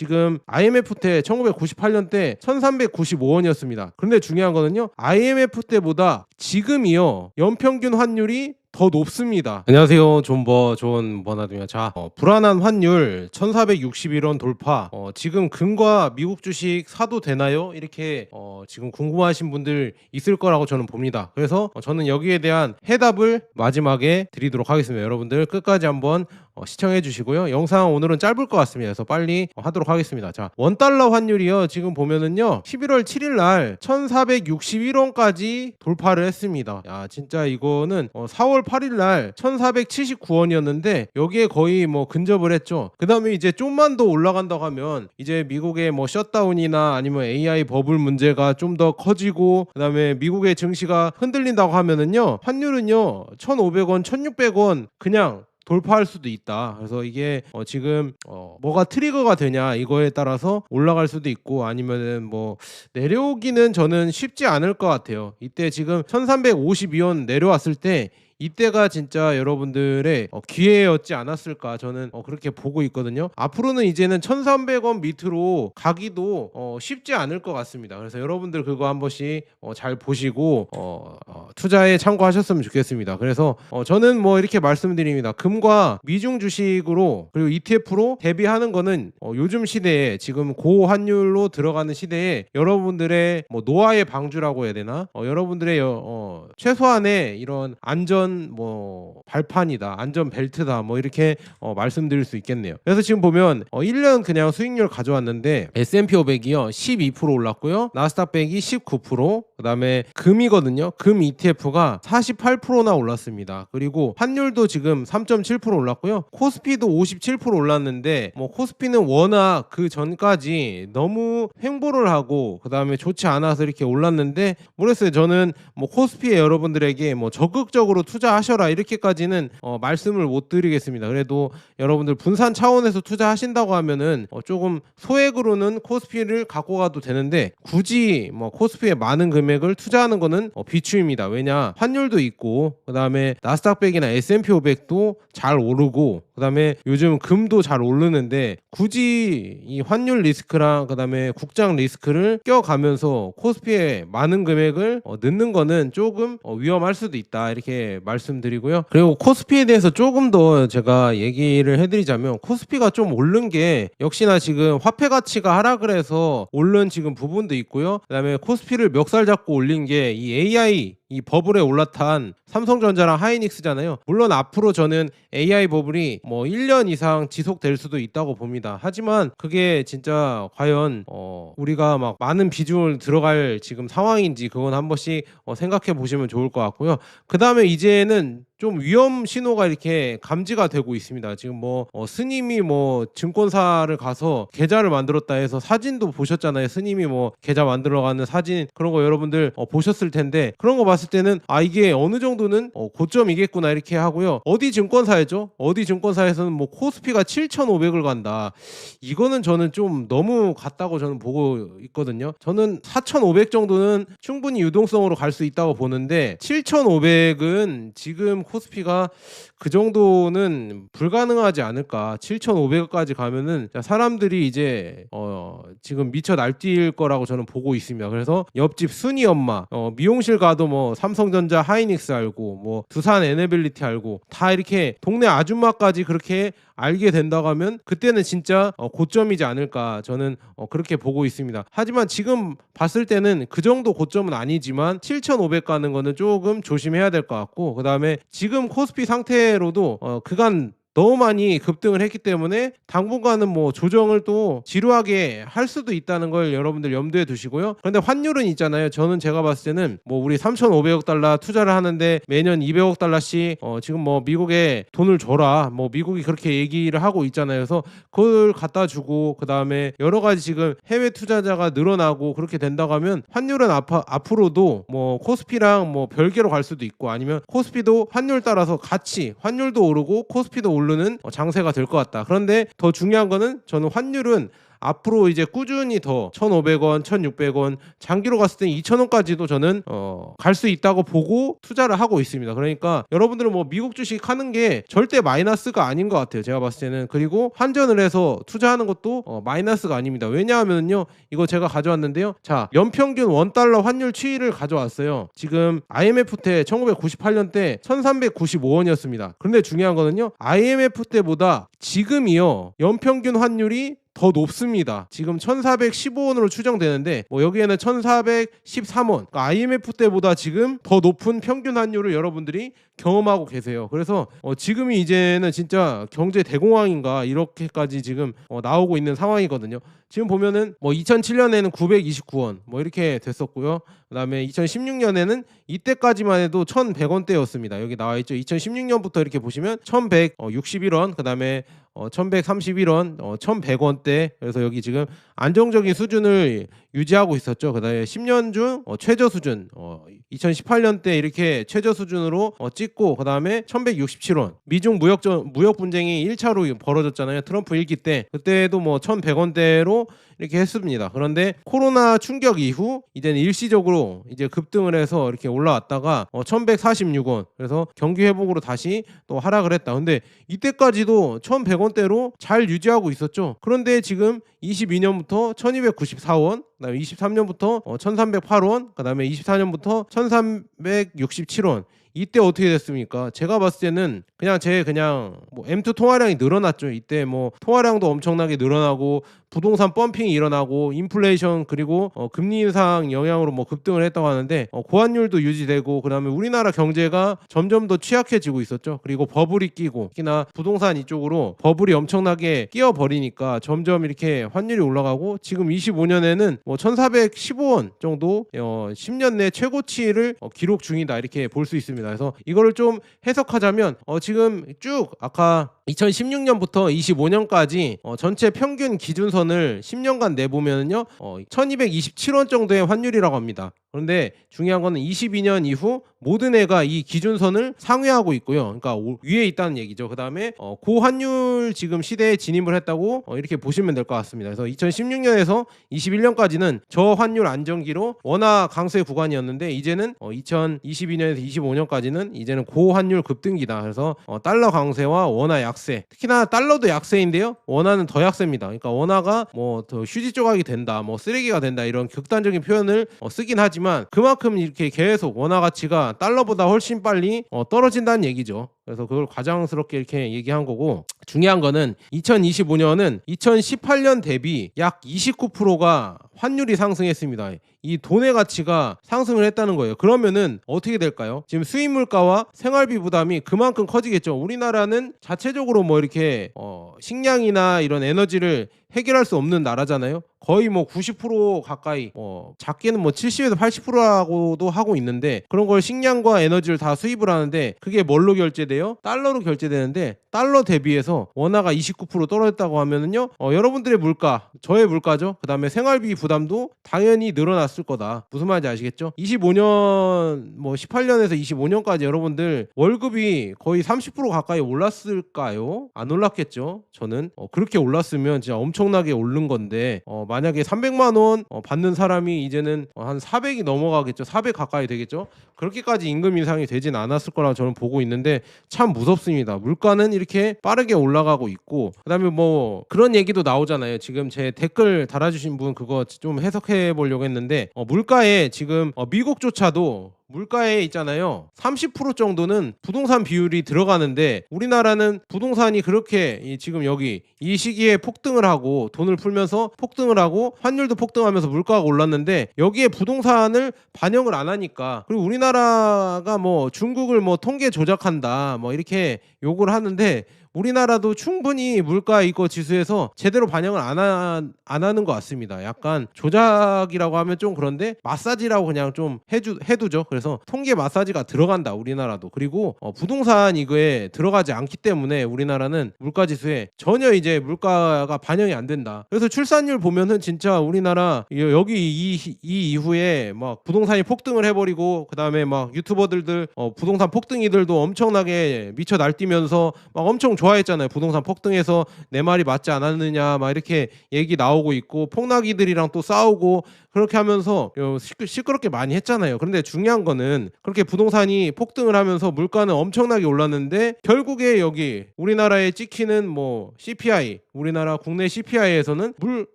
지금 IMF 때 1998년 때 1395원이었습니다. 그런데 중요한 거는요. IMF 때보다 지금이요. 연평균 환율이 더 높습니다. 안녕하세요. 존버 존 버나드입니다. 자, 어, 불안한 환율 1461원 돌파. 어, 지금 금과 미국 주식 사도 되나요? 이렇게 어, 지금 궁금하신 분들 있을 거라고 저는 봅니다. 그래서 어, 저는 여기에 대한 해답을 마지막에 드리도록 하겠습니다. 여러분들 끝까지 한번 어, 시청해 주시고요. 영상 오늘은 짧을 것 같습니다. 그래서 빨리 어, 하도록 하겠습니다. 자, 원달러 환율이요. 지금 보면은요. 11월 7일 날 1461원까지 돌파를 했습니다. 야, 진짜 이거는 어, 4월 8일 날 1479원이었는데 여기에 거의 뭐 근접을 했죠. 그다음에 이제 좀만 더 올라간다고 하면 이제 미국의 뭐 셧다운이나 아니면 AI 버블 문제가 좀 더 커지고 그다음에 미국의 증시가 흔들린다고 하면은요. 환율은요. 1,500원, 1,600원 그냥 돌파할 수도 있다. 그래서 이게 어 지금 어 뭐가 트리거가 되냐 이거에 따라서 올라갈 수도 있고 아니면은 뭐 내려오기는 저는 쉽지 않을 것 같아요. 이때 지금 1352원 내려왔을 때 이때가 진짜 여러분들의 어, 기회였지 않았을까 저는 어, 그렇게 보고 있거든요. 앞으로는 이제는 1,300원 밑으로 가기도 어, 쉽지 않을 것 같습니다. 그래서 여러분들 그거 한 번씩 어, 잘 보시고 어, 어, 투자에 참고하셨으면 좋겠습니다. 그래서 어, 저는 뭐 이렇게 말씀드립니다. 금과 미중 주식으로 그리고 ETF로 대비하는 거는 어, 요즘 시대에 지금 고환율로 들어가는 시대에 여러분들의 뭐 노화의 방주라고 해야 되나? 어, 여러분들의 여- 어, 최소한의 이런 안전 뭐 발판이다, 안전 벨트다, 뭐 이렇게 어, 말씀드릴 수 있겠네요. 그래서 지금 보면 어, 1년 그냥 수익률 가져왔는데 S&P 500이요 12% 올랐고요, 나스닥 100이 19%, 그다음에 금이거든요. 금 ETF가 48%나 올랐습니다. 그리고 환율도 지금 3.7% 올랐고요. 코스피도 57% 올랐는데 뭐 코스피는 워낙 그 전까지 너무 횡보를 하고 그다음에 좋지 않아서 이렇게 올랐는데 모르겠어요. 저는 뭐 코스피에 여러분들에게 뭐 적극적으로 투자 하셔라 이렇게까지는 어, 말씀을 못 드리겠습니다. 그래도 여러분들 분산 차원에서 투자하신다고 하면은 어, 조금 소액으로는 코스피를 갖고 가도 되는데 굳이 뭐 코스피에 많은 금액을 투자하는 거는 어, 비추입니다. 왜냐 환율도 있고 그다음에 나스닥백이나 S&P 500도 잘 오르고 그다음에 요즘 금도 잘 오르는데 굳이 이 환율 리스크랑 그다음에 국장 리스크를 껴가면서 코스피에 많은 금액을 어, 넣는 거는 조금 어, 위험할 수도 있다 이렇게 말씀드리고요. 그리고 코스피에 대해서 조금 더 제가 얘기를 해드리자면 코스피가 좀 오른 게 역시나 지금 화폐 가치가 하락을 해서 오른 지금 부분도 있고요. 그다음에 코스피를 멱살 잡고 올린 게 이 AI 이 버블에 올라탄 삼성전자랑 하이닉스잖아요. 물론 앞으로 저는 AI 버블이 뭐 1년 이상 지속될 수도 있다고 봅니다. 하지만 그게 진짜 과연 어 우리가 막 많은 비중을 들어갈 지금 상황인지 그건 한 번씩 어 생각해 보시면 좋을 것 같고요. 그 다음에 이제는 좀 위험 신호가 이렇게 감지가 되고 있습니다. 지금 뭐 어, 스님이 뭐 증권사를 가서 계좌를 만들었다 해서 사진도 보셨잖아요. 스님이 뭐 계좌 만들어가는 사진 그런 거 여러분들 어, 보셨을 텐데 그런 거 봤을 때는 아 이게 어느 정도는 어, 고점이겠구나 이렇게 하고요. 어디 증권사였죠? 어디 증권사에서는 뭐 코스피가 7,500을 간다. 이거는 저는 좀 너무 같다고 저는 보고 있거든요. 저는 4,500 정도는 충분히 유동성으로 갈 수 있다고 보는데 7,500은 지금 코스피가 그 정도는 불가능하지 않을까. 7,500까지 가면은 사람들이 이제 어 지금 미쳐 날뛸 거라고 저는 보고 있습니다. 그래서 옆집 순이 엄마 어 미용실 가도 뭐 삼성전자 하이닉스 알고 뭐 두산 에너빌리티 알고 다 이렇게 동네 아줌마까지 그렇게 알게 된다고 하면 그때는 진짜 어, 고점이지 않을까 저는 어, 그렇게 보고 있습니다. 하지만 지금 봤을 때는 그 정도 고점은 아니지만 7,500 가는 거는 조금 조심해야 될 것 같고 그 다음에 지금 코스피 상태로도 어, 그간 너무 많이 급등을 했기 때문에 당분간은 뭐 조정을 또 지루하게 할 수도 있다는 걸 여러분들 염두에 두시고요. 그런데 환율은 있잖아요. 저는 제가 봤을 때는 뭐 우리 3,500억 달러 투자를 하는데 매년 200억 달러씩 어 지금 뭐 미국에 돈을 줘라. 뭐 미국이 그렇게 얘기를 하고 있잖아요. 그래서 그걸 갖다 주고 그다음에 여러 가지 지금 해외 투자자가 늘어나고 그렇게 된다고 하면 환율은 앞, 앞으로도 뭐 코스피랑 뭐 별개로 갈 수도 있고 아니면 코스피도 환율 따라서 같이 환율도 오르고 코스피도 오르 는 어, 장세가 될 것 같다. 그런데 더 중요한 거는 저는 환율은 앞으로 이제 꾸준히 더 1,500원, 1,600원, 장기로 갔을 때 2,000원까지도 저는 어, 갈 수 있다고 보고 투자를 하고 있습니다. 그러니까 여러분들은 뭐 미국 주식 하는 게 절대 마이너스가 아닌 것 같아요. 제가 봤을 때는 그리고 환전을 해서 투자하는 것도 어, 마이너스가 아닙니다. 왜냐하면요, 이거 제가 가져왔는데요. 자, 연평균 원 달러 환율 추이를 가져왔어요. 지금 IMF 때 1998년 때 1,395원이었습니다. 그런데 중요한 거는요, IMF 때보다 지금이요 연평균 환율이 더 높습니다. 지금 1,415원으로 추정되는데 뭐 여기에는 1,413원. 그러니까 IMF 때보다 지금 더 높은 평균 환율을 여러분들이 경험하고 계세요. 그래서 어, 지금이 이제는 진짜 경제 대공황인가 이렇게까지 지금 어, 나오고 있는 상황이거든요. 지금 보면은 뭐 2007년에는 929원 뭐 이렇게 됐었고요. 그다음에 2016년에는 이때까지만 해도 1,100원대였습니다. 여기 나와 있죠. 2016년부터 이렇게 보시면 1,161원, 그다음에 어, 1,131원, 어, 1,100원대. 그래서 여기 지금 안정적인 수준을 유지하고 있었죠. 그다음에 10년 중 어, 최저 수준, 어, 2018년 때 이렇게 최저 수준으로 어, 찍고 그다음에 1,167원. 미중 무역 전 무역 분쟁이 1차로 벌어졌잖아요. 트럼프 일기 때 그때도 뭐 1,100원대로 이렇게 했습니다. 그런데 코로나 충격 이후 이제는 일시적으로 이제 급등을 해서 이렇게 올라왔다가 어, 1,146원. 그래서 경기 회복으로 다시 또 하락을 했다. 근데 이때까지도 1,100원대로 잘 유지하고 있었죠. 그런데 지금 22년부터 1,294원, 그다음에 23년부터 어, 1,308원, 그다음에 24년부터 1,367원. 이때 어떻게 됐습니까? 제가 봤을 때는 그냥 제 그냥 뭐 M2 통화량이 늘어났죠. 이때 뭐 통화량도 엄청나게 늘어나고 부동산 펌핑이 일어나고 인플레이션 그리고 어, 금리 인상 영향으로 뭐 급등을 했다고 하는데 어, 고환율도 유지되고 그다음에 우리나라 경제가 점점 더 취약해지고 있었죠. 그리고 버블이 끼고 특히나 부동산 이쪽으로 버블이 엄청나게 끼어 버리니까 점점 이렇게 환율이 올라가고 지금 25년에는 뭐 1,415원 정도 어, 10년 내 최고치를 어, 기록 중이다 이렇게 볼 수 있습니다. 그래서 이거를 좀 해석하자면 어, 지금 쭉 아까 2016년부터 25년까지 어, 전체 평균 기준선 을 10년간 내보면요, 어, 1,227원 정도의 환율이라고 합니다. 그런데 중요한 거는 22년 이후 모든 애가 이 기준선을 상회하고 있고요. 그러니까 오- 위에 있다는 얘기죠. 그 다음에 어, 고환율 지금 시대에 진입을 했다고 어, 이렇게 보시면 될 것 같습니다. 그래서 2016년에서 21년까지는 저환율 안정기로 워낙 강세 구간이었는데 이제는 어, 2022년에서 25년까지는 이제는 고환율 급등기다. 그래서 어, 달러 강세와 원화 약세. 특히나 달러도 약세인데요. 원화는 더 약세입니다. 그러니까 원화가 뭐더 휴지 조각이 된다, 뭐 쓰레기가 된다 이런 극단적인 표현을 어, 쓰긴 하지만 그만큼 이렇게 계속 원화 가치가 달러보다 훨씬 빨리 어, 떨어진다는 얘기죠. 그래서 그걸 과장스럽게 이렇게 얘기한 거고 중요한 거는 2025년은 2018년 대비 약 29%가 환율이 상승했습니다. 이 돈의 가치가 상승을 했다는 거예요. 그러면은 어떻게 될까요? 지금 수입 물가와 생활비 부담이 그만큼 커지겠죠. 우리나라는 자체적으로 뭐 이렇게 어, 식량이나 이런 에너지를 해결할 수 없는 나라잖아요. 거의 뭐 90% 가까이 어, 작게는 뭐 70에서 80%라고도 하고 있는데 그런 걸 식량과 에너지를 다 수입을 하는데 그게 뭘로 결제 돼요? 달러로 결제되는데 달러 대비해서 원화가 29% 떨어졌다고 하면은요. 어, 여러분들의 물가, 저의 물가죠. 그 다음에 생활비 부담도 당연히 늘어났을 거다. 무슨 말인지 아시겠죠? 25년 뭐 18년에서 25년까지 여러분들 월급이 거의 30% 가까이 올랐을까요? 안 올랐겠죠. 저는 어, 그렇게 올랐으면 진짜 엄청나게 오른 건데 어, 만약에 300만 원 어, 받는 사람이 이제는 어, 한 400이 넘어가겠죠. 400 가까이 되겠죠. 그렇게까지 임금 인상이 되진 않았을 거라 저는 보고 있는데 참 무섭습니다. 물가는 이렇게 빠르게 올라가고 있고 그다음에 뭐 그런 얘기도 나오잖아요. 지금 제 댓글 달아주신 분 그거 좀 해석해 보려고 했는데 어, 물가에 지금 어, 미국조차도 물가에 있잖아요. 30% 정도는 부동산 비율이 들어가는데 우리나라는 부동산이 그렇게 이 지금 여기 이 시기에 폭등을 하고 돈을 풀면서 폭등을 하고 환율도 폭등하면서 물가가 올랐는데 여기에 부동산을 반영을 안 하니까 그리고 우리나라가 뭐 중국을 뭐 통계 조작한다 뭐 이렇게 욕을 하는데 우리나라도 충분히 물가 이거 지수에서 제대로 반영을 안, 하, 안 하는 것 같습니다. 약간 조작이라고 하면 좀 그런데 마사지라고 그냥 좀 해주, 해두죠. 그래서 통계 마사지가 들어간다 우리나라도 그리고 어, 부동산 이거에 들어가지 않기 때문에 우리나라는 물가 지수에 전혀 이제 물가가 반영이 안 된다. 그래서 출산율 보면은 진짜 우리나라 여- 여기 이, 이 이후에 막 부동산이 폭등을 해버리고 그 다음에 막 유튜버들들 어, 부동산 폭등이들도 엄청나게 미쳐 날뛰면서 막 엄청 좋아했잖아요. 부동산 폭등해서 내 말이 맞지 않았느냐 막 이렇게 얘기 나오고 있고 폭락이들이랑 또 싸우고 그렇게 하면서 어, 시끄, 시끄럽게 많이 했잖아요. 그런데 중요한 거는 그렇게 부동산이 폭등을 하면서 물가는 엄청나게 올랐는데 결국에 여기 우리나라에 찍히는 뭐 CPI 우리나라 국내 CPI에서는 물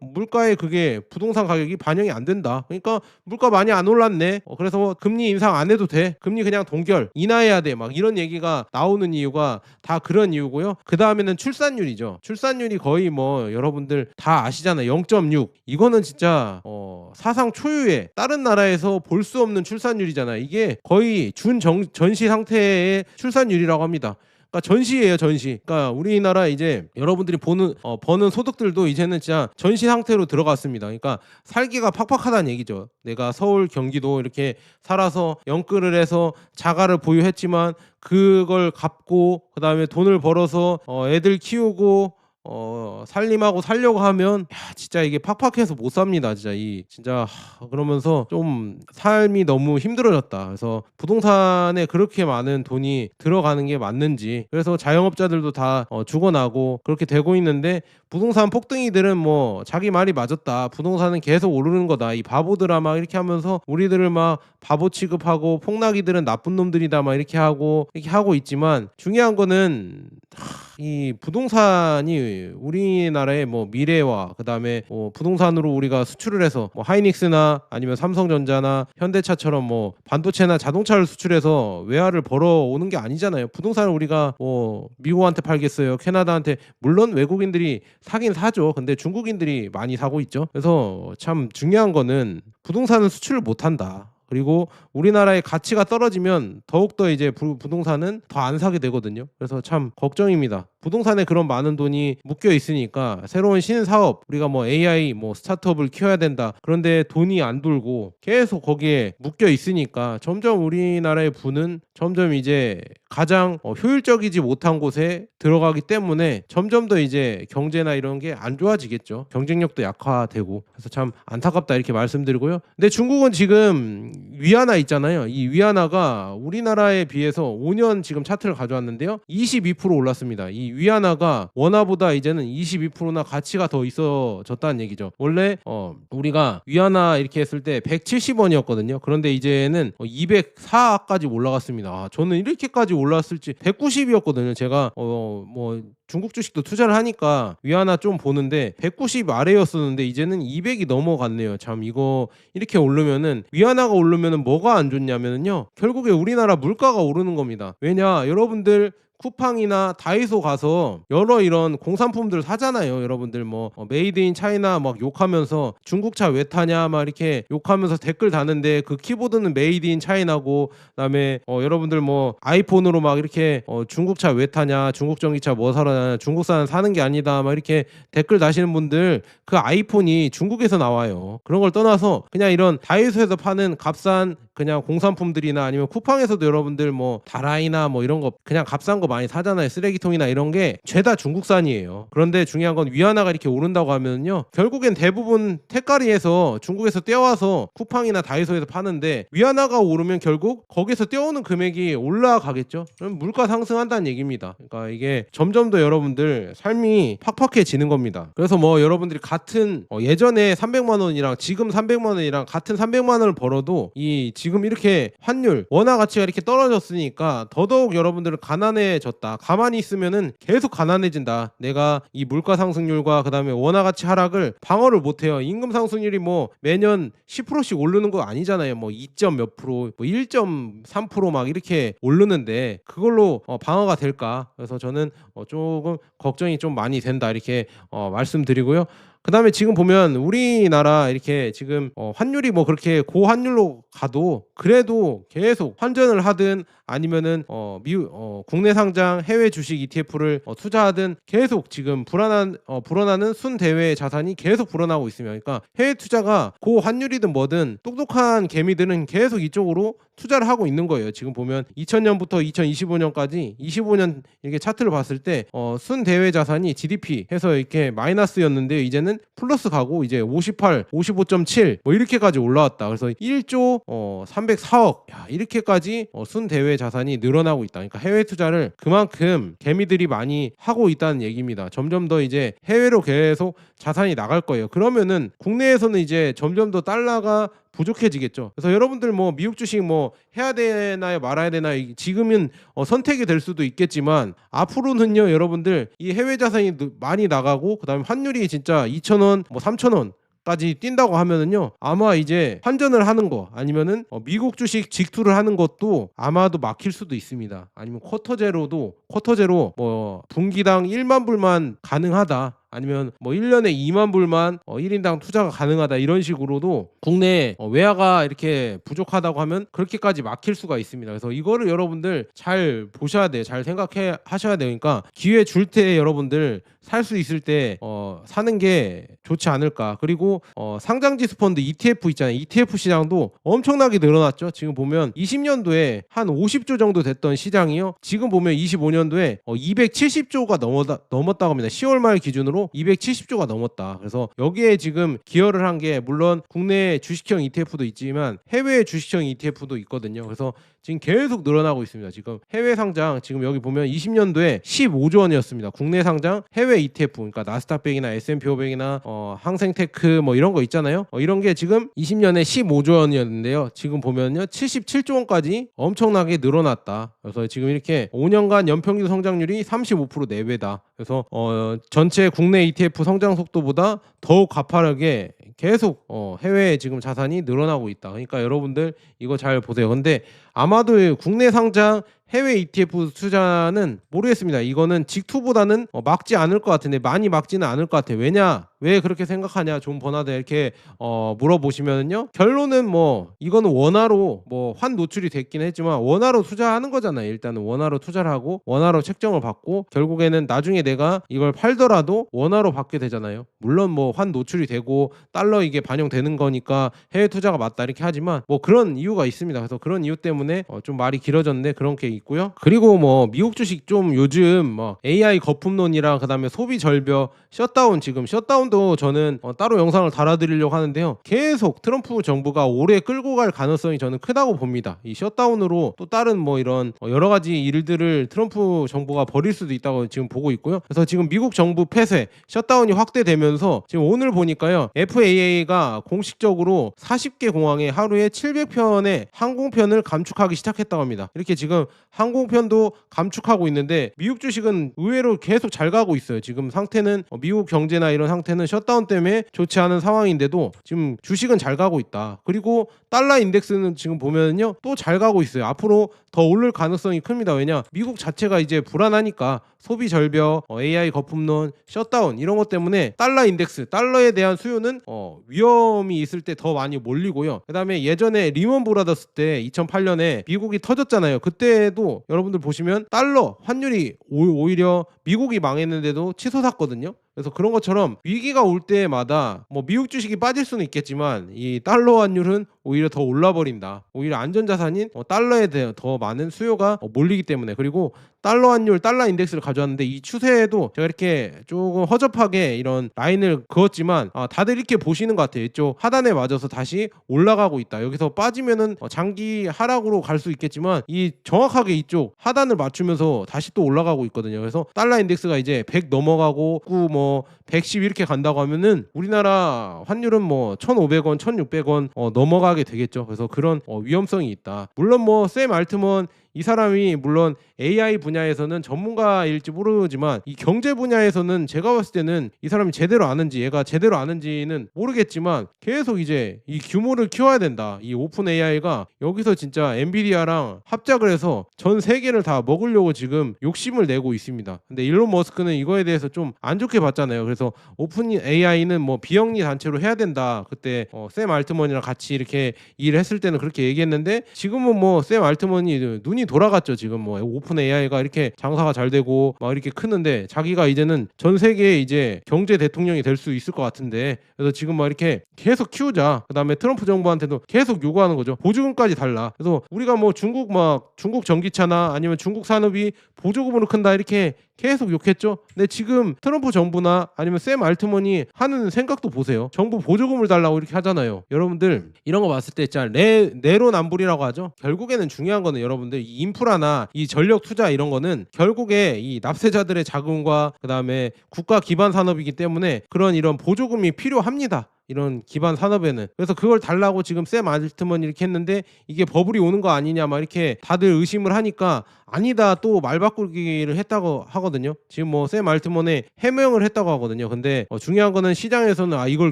물가에 그게 부동산 가격이 반영이 안 된다. 그러니까 물가 많이 안 올랐네. 어, 그래서 뭐 금리 인상 안 해도 돼. 금리 그냥 동결 인하해야 돼. 막 이런 얘기가 나오는 이유가 다 그런 이유고요. 그 다음에는 출산율이죠. 출산율이 거의 뭐 여러분들 다 아시잖아요. 0.6 이거는 진짜 어, 사상 초유의 다른 나라에서 볼 수 없는 출산율이잖아요. 이게 거의 준 정, 전시 상태의 출산율이라고 합니다. 그러니까 전시예요 전시. 그러니까 우리나라 이제 여러분들이 보는 어, 버는 소득들도 이제는 진짜 전시 상태로 들어갔습니다. 그러니까 살기가 팍팍하다는 얘기죠. 내가 서울 경기도 이렇게 살아서 영끌을 해서 자가를 보유했지만 그걸 갚고 그 다음에 돈을 벌어서 어, 애들 키우고 어 살림하고 살려고 하면 야 진짜 이게 팍팍해서 못 삽니다 진짜 이 진짜 하, 그러면서 좀 삶이 너무 힘들어졌다. 그래서 부동산에 그렇게 많은 돈이 들어가는 게 맞는지 그래서 자영업자들도 다 어, 죽어나고 그렇게 되고 있는데 부동산 폭등이들은 뭐 자기 말이 맞았다. 부동산은 계속 오르는 거다. 이 바보들아 막 이렇게 하면서 우리들을 막 바보 취급하고 폭락이들은 나쁜 놈들이다 막 이렇게 하고 이렇게 하고 있지만 중요한 거는 하, 이 부동산이 우리나라의 뭐 미래와 그다음에 뭐 부동산으로 우리가 수출을 해서 뭐 하이닉스나 아니면 삼성전자나 현대차처럼 뭐 반도체나 자동차를 수출해서 외화를 벌어오는 게 아니잖아요. 부동산을 우리가 뭐 미국한테 팔겠어요. 캐나다한테 물론 외국인들이 사긴 사죠. 근데 중국인들이 많이 사고 있죠. 그래서 참 중요한 거는 부동산은 수출을 못 한다. 그리고 우리나라의 가치가 떨어지면 더욱더 이제 부, 부동산은 더 안 사게 되거든요. 그래서 참 걱정입니다. 부동산에 그런 많은 돈이 묶여 있으니까 새로운 신사업 우리가 뭐 AI 뭐 스타트업을 키워야 된다. 그런데 돈이 안 돌고 계속 거기에 묶여 있으니까 점점 우리나라의 부는 점점 이제 가장 어, 효율적이지 못한 곳에 들어가기 때문에 점점 더 이제 경제나 이런 게 안 좋아지겠죠. 경쟁력도 약화되고 그래서 참 안타깝다 이렇게 말씀드리고요. 근데 중국은 지금 위안화 있잖아요. 이 위안화가 우리나라에 비해서 5년 지금 차트를 가져왔는데요. 22% 올랐습니다. 이 위안화가 원화보다 이제는 22%나 가치가 더 있어졌다는 얘기죠. 원래 어 우리가 위안화 이렇게 했을 때 170원이었거든요. 그런데 이제는 204까지 올라갔습니다. 아, 저는 이렇게까지 올랐을지 190이었거든요. 제가 어 뭐 중국 주식도 투자를 하니까 위안화 좀 보는데 190 아래였었는데 이제는 200이 넘어갔네요. 참 이거 이렇게 오르면은 위안화가 오르면은 뭐가 안 좋냐면은요. 결국에 우리나라 물가가 오르는 겁니다. 왜냐 여러분들 쿠팡이나 다이소 가서 여러 이런 공산품들 사잖아요. 여러분들 뭐 어, 메이드 인 차이나 막 욕하면서 중국차 왜 타냐 막 이렇게 욕하면서 댓글 다는데 그 키보드는 메이드 인 차이나고 그다음에 어, 여러분들 뭐 아이폰으로 막 이렇게 어, 중국차 왜 타냐 중국 전기차 뭐 사러 중국산 사는 게 아니다 막 이렇게 댓글 다시는 분들 그 아이폰이 중국에서 나와요. 그런 걸 떠나서 그냥 이런 다이소에서 파는 값싼 그냥 공산품들이나 아니면 쿠팡에서도 여러분들 뭐 다라이나 뭐 이런 거 그냥 값싼 거 많이 사잖아요. 쓰레기통이나 이런 게 죄다 중국산이에요. 그런데 중요한 건 위안화가 이렇게 오른다고 하면요. 결국엔 대부분 택가리에서 중국에서 떼어와서 쿠팡이나 다이소에서 파는데 위안화가 오르면 결국 거기서 떼어오는 금액이 올라가겠죠. 그럼 물가 상승한다는 얘기입니다. 그러니까 이게 점점 더 여러분들 삶이 팍팍해지는 겁니다. 그래서 뭐 여러분들이 같은 어 예전에 300만 원이랑 지금 300만 원이랑 같은 300만 원을 벌어도 이 지금 이렇게 환율 원화 가치가 이렇게 떨어졌으니까 더더욱 여러분들은 가난해졌다. 가만히 있으면은 계속 가난해진다. 내가 이 물가 상승률과 그다음에 원화 가치 하락을 방어를 못 해요. 임금 상승률이 뭐 매년 10%씩 오르는 거 아니잖아요. 뭐 2점 몇 프로, 뭐 1.3%막 이렇게 오르는데 그걸로 어, 방어가 될까? 그래서 저는 어, 조금 걱정이 좀 많이 된다. 이렇게 어, 말씀드리고요. 그 다음에 지금 보면 우리나라 이렇게 지금 어, 환율이 뭐 그렇게 고환율로 가도 그래도 계속 환전을 하든 아니면은 어, 미 어, 국내 상장 해외 주식 ETF를 어, 투자하든 계속 지금 불안한 어, 불어나는 순대외 자산이 계속 불어나고 있으면 그러니까 해외 투자가 고환율이든 뭐든 똑똑한 개미들은 계속 이쪽으로 투자를 하고 있는 거예요. 지금 보면 2000년부터 2025년까지 25년 이렇게 차트를 봤을 때 어, 순대외 자산이 GDP 해서 이렇게 마이너스였는데 이제는 때는 플러스 가고 이제 58, 55.7 뭐 이렇게까지 올라왔다. 그래서 1조 어 304억 야 이렇게까지 어, 순 대외 자산이 늘어나고 있다. 그러니까 해외 투자를 그만큼 개미들이 많이 하고 있다는 얘기입니다. 점점 더 이제 해외로 계속 자산이 나갈 거예요. 그러면은 국내에서는 이제 점점 더 달러가 부족해지겠죠. 그래서 여러분들 뭐 미국 주식 뭐 해야 되나요 말아야 되나요? 이- 지금은 어, 선택이 될 수도 있겠지만 앞으로는요 여러분들 이 해외 자산이 느- 많이 나가고 그다음에 환율이 진짜 2,000원 뭐 3,000원 까지 뛴다고 하면은요 아마 이제 환전을 하는 거 아니면은 어, 미국 주식 직투를 하는 것도 아마도 막힐 수도 있습니다. 아니면 쿼터 제로도 쿼터 제로 뭐 분기당 1만 불만 가능하다 아니면 뭐 1년에 2만 불만 어 1인당 투자가 가능하다 이런 식으로도 국내 어, 외화가 이렇게 부족하다고 하면 그렇게까지 막힐 수가 있습니다. 그래서 이거를 여러분들 잘 보셔야 돼요. 잘 생각해 하셔야 되니까 기회 줄 때 여러분들 살 수 있을 때 어, 사는 게 좋지 않을까. 그리고 어, 상장지수 펀드 ETF 있잖아요. ETF 시장도 엄청나게 늘어났죠. 지금 보면 20년도에 한 50조 정도 됐던 시장이요. 지금 보면 25년도에 어, 270조가 넘었다, 넘었다고 합니다. 10월 말 기준으로 270조가 넘었다. 그래서 여기에 지금 기여를 한 게 물론 국내 주식형 ETF도 있지만 해외 주식형 ETF도 있거든요. 그래서 지금 계속 늘어나고 있습니다. 지금 해외 상장 지금 여기 보면 20년도에 15조 원이었습니다. 국내 상장 해외 ETF 그러니까 나스닥백이나 S&P 500이나 어, 항생테크 뭐 이런 거 있잖아요. 어, 이런 게 지금 20년에 15조 원이었는데요. 지금 보면요 77조 원까지 엄청나게 늘어났다. 그래서 지금 이렇게 5년간 연평균 성장률이 35% 내외다. 그래서 어, 전체 국내 ETF 성장 속도보다 더욱 가파르게 계속 어, 해외에 지금 자산이 늘어나고 있다. 그러니까 여러분들 이거 잘 보세요. 근데 아마도 이 국내 상장 해외 ETF 투자는 모르겠습니다. 이거는 직투보다는 어, 막지 않을 것 같은데 많이 막지는 않을 것 같아요. 왜냐? 왜 그렇게 생각하냐? 존 버나드 이렇게 어, 물어보시면요. 결론은 뭐 이거는 원화로 뭐 환 노출이 됐긴 했지만 원화로 투자하는 거잖아요. 일단은 원화로 투자를 하고 원화로 책정을 받고 결국에는 나중에 내가 이걸 팔더라도 원화로 받게 되잖아요. 물론 뭐 환 노출이 되고 달러 이게 반영되는 거니까 해외 투자가 맞다 이렇게 하지만 뭐 그런 이유가 있습니다. 그래서 그런 이유 때문에 어, 좀 말이 길어졌는데 그런 게 있고요. 그리고 뭐 미국 주식 좀 요즘 뭐 AI 거품론이랑 그다음에 소비 절벽 셧다운 지금 셧다운도 저는 어, 따로 영상을 달아드리려고 하는데요. 계속 트럼프 정부가 오래 끌고 갈 가능성이 저는 크다고 봅니다. 이 셧다운으로 또 다른 뭐 이런 어, 여러 가지 일들을 트럼프 정부가 벌일 수도 있다고 지금 보고 있고요. 그래서 지금 미국 정부 폐쇄 셧다운이 확대되면서 지금 오늘 보니까요. FAA가 공식적으로 40개 공항에 하루에 700편의 항공편을 감축하기 시작했다고 합니다. 이렇게 지금 항공편도 감축하고 있는데 미국 주식은 의외로 계속 잘 가고 있어요. 지금 상태는 어, 미국 경제나 이런 상태는 셧다운 때문에 좋지 않은 상황인데도 지금 주식은 잘 가고 있다. 그리고 달러 인덱스는 지금 보면요 또 잘 가고 있어요. 앞으로 더 오를 가능성이 큽니다. 왜냐 미국 자체가 이제 불안하니까 소비 절벽, 어, AI 거품론, 셧다운 이런 것 때문에 달러 인덱스, 달러에 대한 수요는 어, 위험이 있을 때 더 많이 몰리고요. 그다음에 예전에 리먼 브라더스 때 2008년에 미국이 터졌잖아요. 그때도 여러분들 보시면 달러 환율이 오, 오히려 미국이 망했는데도 치솟았거든요. 그래서 그런 것처럼 위기가 올 때마다 뭐 미국 주식이 빠질 수는 있겠지만 이 달러 환율은 오히려 더 올라 버린다. 오히려 안전 자산인 어, 달러에 대해 더 많은 수요가 어, 몰리기 때문에 그리고 달러 환율, 달러 인덱스를 가져왔는데 이 추세에도 제가 이렇게 조금 허접하게 이런 라인을 그었지만 아, 다들 이렇게 보시는 것 같아요. 이쪽 하단에 맞아서 다시 올라가고 있다. 여기서 빠지면은 어, 장기 하락으로 갈 수 있겠지만 이 정확하게 이쪽 하단을 맞추면서 다시 또 올라가고 있거든요. 그래서 달러 인덱스가 이제 100 넘어가고 9뭐 110 이렇게 간다고 하면은 우리나라 환율은 뭐 1,500원, 1,600원 어, 넘어가게 되겠죠. 그래서 그런 어, 위험성이 있다. 물론 뭐 샘 알트먼 이 사람이 물론 AI 분야에서는 전문가일지 모르지만 이 경제 분야에서는 제가 봤을 때는 이 사람이 제대로 아는지 얘가 제대로 아는지는 모르겠지만 계속 이제 이 규모를 키워야 된다. 이 오픈 AI가 여기서 진짜 엔비디아랑 합작을 해서 전 세계를 다 먹으려고 지금 욕심을 내고 있습니다. 근데 일론 머스크는 이거에 대해서 좀 안 좋게 봤잖아요. 그래서 오픈 AI는 뭐 비영리 단체로 해야 된다. 그때 어, 샘 알트먼이랑 같이 이렇게 일을 했을 때는 그렇게 얘기했는데 지금은 뭐 샘 알트먼이 눈이 돌아갔죠. 지금 뭐 오픈 AI가 이렇게 장사가 잘 되고 막 이렇게 크는데 자기가 이제는 전 세계의 이제 경제 대통령이 될 수 있을 것 같은데 그래서 지금 막 이렇게 계속 키우자. 그다음에 트럼프 정부한테도 계속 요구하는 거죠. 보조금까지 달라. 그래서 우리가 뭐 중국 막 중국 전기차나 아니면 중국 산업이 보조금으로 큰다 이렇게 계속 욕했죠. 근데 지금 트럼프 정부나 아니면 샘 알트먼이 하는 생각도 보세요. 정부 보조금을 달라고 이렇게 하잖아요. 여러분들 이런 거 봤을 때 진짜 내 내로남불이라고 하죠. 결국에는 중요한 거는 여러분들 이 인프라나 이 전력 투자 이런 거는 결국에 이 납세자들의 자금과 그다음에 국가 기반 산업이기 때문에 그런 이런 보조금이 필요합니다. 이런 기반 산업에는 그래서 그걸 달라고 지금 샘 알트먼이 이렇게 했는데 이게 버블이 오는 거 아니냐 막 이렇게 다들 의심을 하니까 아니다 또 말 바꾸기를 했다고 하거든요. 지금 뭐 샘 알트먼에 해명을 했다고 하거든요. 근데 어, 중요한 거는 시장에서는 아 이걸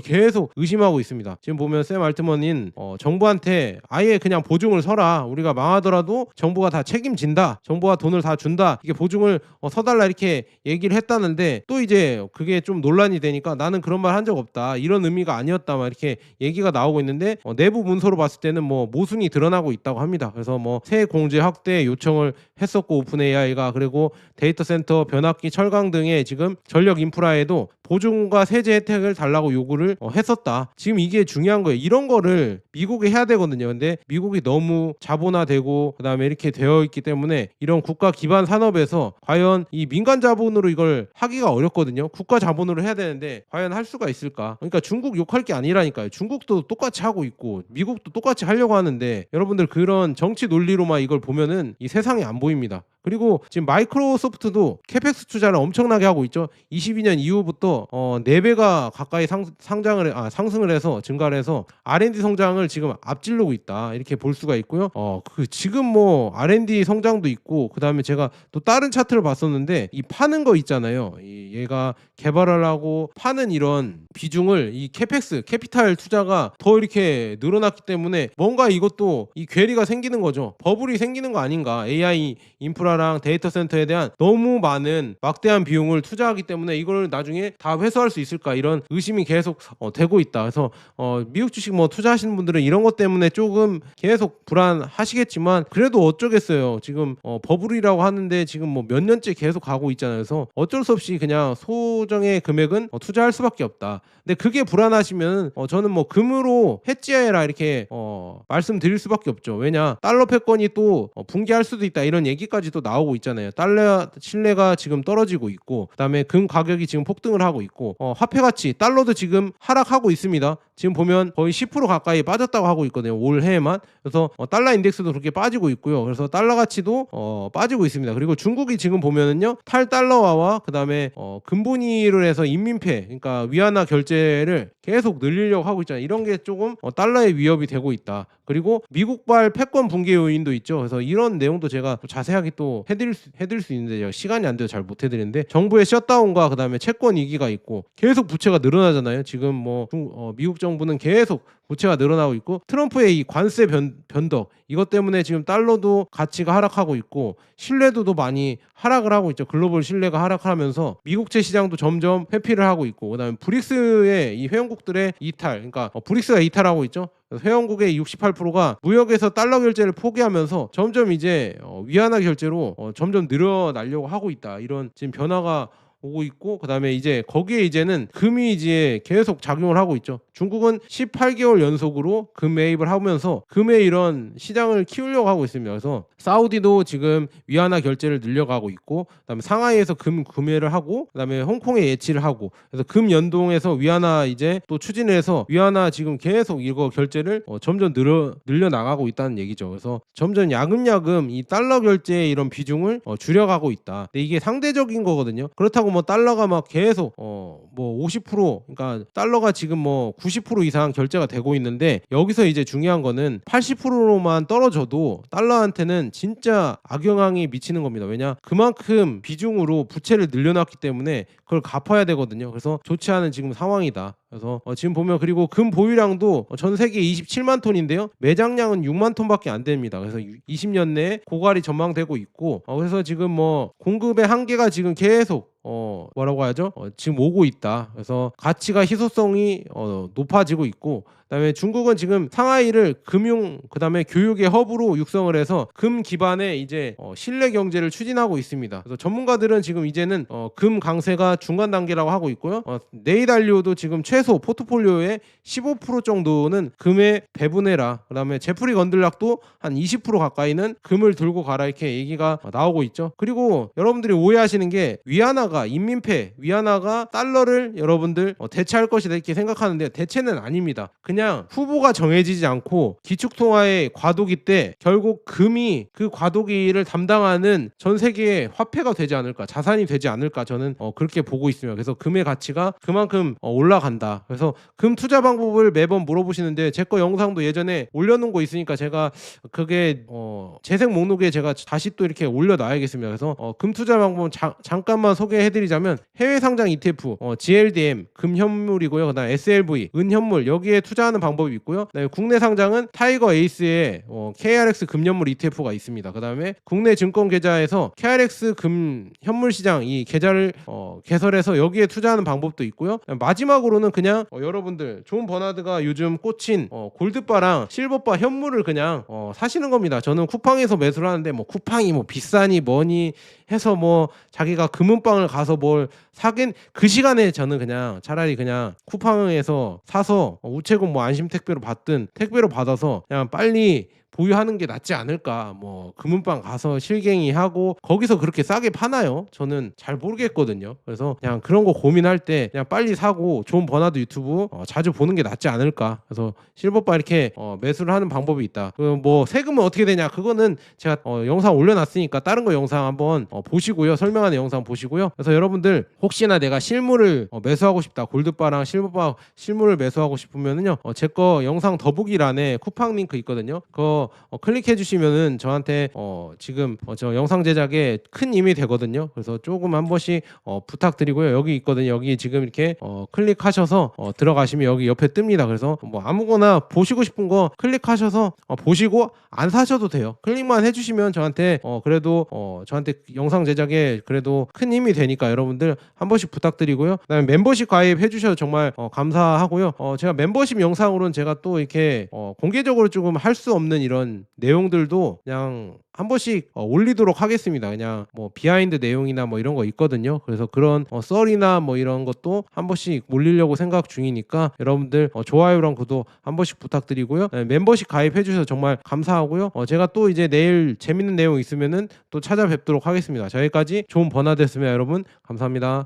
계속 의심하고 있습니다. 지금 보면 샘 알트먼인 어, 정부한테 아예 그냥 보증을 서라. 우리가 망하더라도 정부가 다 책임진다. 정부가 돈을 다 준다. 이게 보증을 어, 서달라 이렇게 얘기를 했다는데 또 이제 그게 좀 논란이 되니까 나는 그런 말 한 적 없다. 이런 의미가 아니었다. 막 이렇게 얘기가 나오고 있는데 어, 내부 문서로 봤을 때는 뭐 모순이 드러나고 있다고 합니다. 그래서 뭐새 공제 확대 요청을 했었고 오픈 AI가 그리고 데이터 센터 변압기 철강 등의 지금 전력 인프라에도 보증과 세제 혜택을 달라고 요구를 어, 했었다. 지금 이게 중요한 거예요. 이런 거를 미국에 해야 되거든요. 근데 미국이 너무 자본화되고 그다음에 이렇게 되어 있기 때문에 이런 국가 기반 산업에서 과연 이 민간 자본으로 이걸 하기가 어렵거든요. 국가 자본으로 해야 되는데 과연 할 수가 있을까? 그러니까 중국 욕할 게 아니라니까요. 중국도 똑같이 하고 있고 미국도 똑같이 하려고 하는데 여러분들 그런 정치 논리로만 이걸 보면은 이 세상이 안 보 입니다. 그리고 지금 마이크로소프트도 캐펙스 투자를 엄청나게 하고 있죠. 22년 이후부터 어 4배가 가까이 상, 상장을 해- 아, 상승을 해서 증가를 해서 R&D 성장을 지금 앞지르고 있다. 이렇게 볼 수가 있고요. 어 그 지금 뭐 R&D 성장도 있고 그다음에 제가 또 다른 차트를 봤었는데 이 파는 거 있잖아요. 이 얘가 개발을 하고 파는 이런 비중을 이 캐펙스 캐피탈 투자가 더 이렇게 늘어났기 때문에 뭔가 이것도 이 괴리가 생기는 거죠. 버블이 생기는 거 아닌가? AI 인프라 랑 데이터 센터에 대한 너무 많은 막대한 비용을 투자하기 때문에 이걸 나중에 다 회수할 수 있을까 이런 의심이 계속 어, 되고 있다. 그래서 어, 미국 주식 뭐 투자하시는 분들은 이런 것 때문에 조금 계속 불안하시겠지만 그래도 어쩌겠어요. 지금 어, 버블이라고 하는데 지금 뭐 몇 년째 계속 가고 있잖아요. 그래서 어쩔 수 없이 그냥 소정의 금액은 어, 투자할 수밖에 없다. 근데 그게 불안하시면 어, 저는 뭐 금으로 해지해라 이렇게 어, 말씀드릴 수밖에 없죠. 왜냐 달러 패권이 또 어, 붕괴할 수도 있다 이런 얘기까지도 나오고 있잖아요. 달러 신뢰가 지금 떨어지고 있고 그다음에 금 가격이 지금 폭등을 하고 있고 어, 화폐 가치 달러도 지금 하락하고 있습니다. 지금 보면 거의 10% 가까이 빠졌다고 하고 있거든요. 올해에만. 그래서 어, 달러 인덱스도 그렇게 빠지고 있고요. 그래서 달러 가치도 어, 빠지고 있습니다. 그리고 중국이 지금 보면은요. 탈달러화와 그다음에 어, 근본위를 해서 인민폐 그러니까 위안화 결제를 계속 늘리려고 하고 있잖아요. 이런 게 조금 어, 달러의 위협이 되고 있다. 그리고 미국발 패권 붕괴 요인도 있죠. 그래서 이런 내용도 제가 또 자세하게 또 해드릴 수, 해드릴 수 있는데 시간이 안 돼서 잘 못 해드리는데 정부의 셧다운과 그다음에 채권 위기가 있고 계속 부채가 늘어나잖아요. 지금 뭐 중- 어, 미국 정부는 계속 부채가 늘어나고 있고 트럼프의 이 관세 변, 변덕 이것 때문에 지금 달러도 가치가 하락하고 있고 신뢰도도 많이 하락을 하고 있죠. 글로벌 신뢰가 하락하면서 미국채 시장도 점점 회피를 하고 있고 그다음에 브릭스의 이 회원국들의 이탈 그러니까 어, 브릭스가 이탈하고 있죠. 회원국의 68%가 무역에서 달러 결제를 포기하면서 점점 이제 어, 위안화 결제로 어, 점점 늘어나려고 하고 있다. 이런 지금 변화가 오고 있고 그다음에 이제 거기에 이제는 금이 이제 계속 작용을 하고 있죠. 중국은 18개월 연속으로 금 매입을 하면서 금의 이런 시장을 키우려고 하고 있습니다. 그래서 사우디도 지금 위안화 결제를 늘려가고 있고 그다음에 상하이에서 금 구매를 하고 그다음에 홍콩에 예치를 하고 그래서 금 연동해서 위안화 이제 또 추진을 해서 위안화 지금 계속 이거 결제를 어, 점점 늘어 늘려 나가고 있다는 얘기죠. 그래서 점점 야금야금 이 달러 결제의 이런 비중을 어, 줄여가고 있다. 근데 이게 상대적인 거거든요. 그렇다고 뭐 달러가 막 계속 어 뭐 50% 그러니까 달러가 지금 뭐 90% 이상 결제가 되고 있는데 여기서 이제 중요한 거는 80%로만 떨어져도 달러한테는 진짜 악영향이 미치는 겁니다. 왜냐 그만큼 비중으로 부채를 늘려놨기 때문에 그걸 갚아야 되거든요. 그래서 좋지 않은 지금 상황이다. 그래서 어, 지금 보면 그리고 금 보유량도 어, 전 세계 27만 톤인데요. 매장량은 6만 톤밖에 안 됩니다. 그래서 20년 내에 고갈이 전망되고 있고 어, 그래서 지금 뭐 공급의 한계가 지금 계속 어 뭐라고 하죠? 어, 지금 오고 있다. 그래서 가치가 희소성이 어, 높아지고 있고 그다음에 중국은 지금 상하이를 금융 그다음에 교육의 허브로 육성을 해서 금 기반의 이제 어, 신뢰 경제를 추진하고 있습니다. 그래서 전문가들은 지금 이제는 어, 금 강세가 중간 단계라고 하고 있고요. 어, 네이 달리오도 지금 최소 포트폴리오의 15% 정도는 금에 배분해라. 그다음에 제프리 건들락도 한 20% 가까이는 금을 들고 가라 이렇게 얘기가 어, 나오고 있죠. 그리고 여러분들이 오해하시는 게 위안화가 인민폐, 위안화가 달러를 여러분들 어, 대체할 것이다 이렇게 생각하는데 대체는 아닙니다. 그냥 후보가 정해지지 않고 기축통화의 과도기 때 결국 금이 그 과도기를 담당하는 전 세계의 화폐가 되지 않을까, 자산이 되지 않을까 저는 어, 그렇게 보고 있습니다. 그래서 금의 가치가 그만큼 어, 올라간다. 그래서 금 투자 방법을 매번 물어보시는데 제 거 영상도 예전에 올려놓은 거 있으니까 제가 그게 어, 재생 목록에 제가 다시 또 이렇게 올려놔야겠습니다. 그래서 어, 금 투자 방법은 자- 잠깐만 소개해드리자면 해외 상장 ETF, 어, GLDM 금 현물이고요. 그다음 SLV 은 현물 여기에 투자 하는 방법이 있고요. 그다음에 국내 상장은 타이거 에이스의 어, KRX 금 현물 ETF가 있습니다. 그 다음에 국내 증권 계좌에서 KRX 금 현물 시장 이 계좌를 어, 개설해서 여기에 투자하는 방법도 있고요. 마지막으로는 그냥 어, 여러분들 존 버나드가 요즘 꽂힌 어, 골드바랑 실버바 현물을 그냥 어, 사시는 겁니다. 저는 쿠팡에서 매수를 하는데 뭐 쿠팡이 뭐 비싸니 뭐니 해서 뭐 자기가 금은방을 가서 뭘 사긴 그 시간에 저는 그냥 차라리 그냥 쿠팡에서 사서 어, 우체국 뭐 안심 택배로 받든 택배로 받아서 그냥 빨리 보유하는 게 낫지 않을까. 뭐 금은방 가서 실갱이 하고 거기서 그렇게 싸게 파나요? 저는 잘 모르겠거든요. 그래서 그냥 그런 거 고민할 때 그냥 빨리 사고 좋은 버나드 유튜브 어, 자주 보는 게 낫지 않을까. 그래서 실버바 이렇게 어, 매수를 하는 방법이 있다. 그뭐 세금은 어떻게 되냐? 그거는 제가 어, 영상 올려놨으니까 다른 거 영상 한번 어, 보시고요. 설명하는 영상 보시고요. 그래서 여러분들 혹시나 내가 실물을 어, 매수하고 싶다. 골드바랑 실버바 실물을 매수하고 싶으면은요. 어, 제거 영상 더보기란에 쿠팡 링크 있거든요. 그거 어, 클릭해 주시면은 저한테 어, 지금 어, 저 영상 제작에 큰 힘이 되거든요. 그래서 조금 한 번씩 어, 부탁드리고요. 여기 있거든요. 여기 지금 이렇게 어, 클릭하셔서 어, 들어가시면 여기 옆에 뜹니다. 그래서 뭐 아무거나 보시고 싶은 거 클릭하셔서 어, 보시고 안 사셔도 돼요. 클릭만 해주시면 저한테 어, 그래도 어, 저한테 영상 제작에 그래도 큰 힘이 되니까 여러분들 한 번씩 부탁드리고요. 그다음에 멤버십 가입해 주셔서 정말 어, 감사하고요. 어, 제가 멤버십 영상으로는 제가 또 이렇게 어, 공개적으로 조금 할 수 없는 이런 내용들도 그냥 한 번씩 어, 올리도록 하겠습니다. 그냥 뭐 비하인드 내용이나 뭐 이런 거 있거든요. 그래서 그런 어, 썰이나 뭐 이런 것도 한 번씩 올리려고 생각 중이니까 여러분들 어, 좋아요랑 구독 한 번씩 부탁드리고요. 네, 멤버십 가입해 주셔서 정말 감사하고요. 어, 제가 또 이제 내일 재밌는 내용 있으면은 또 찾아뵙도록 하겠습니다. 저희까지 좋은 번화 됐으면 여러분 감사합니다.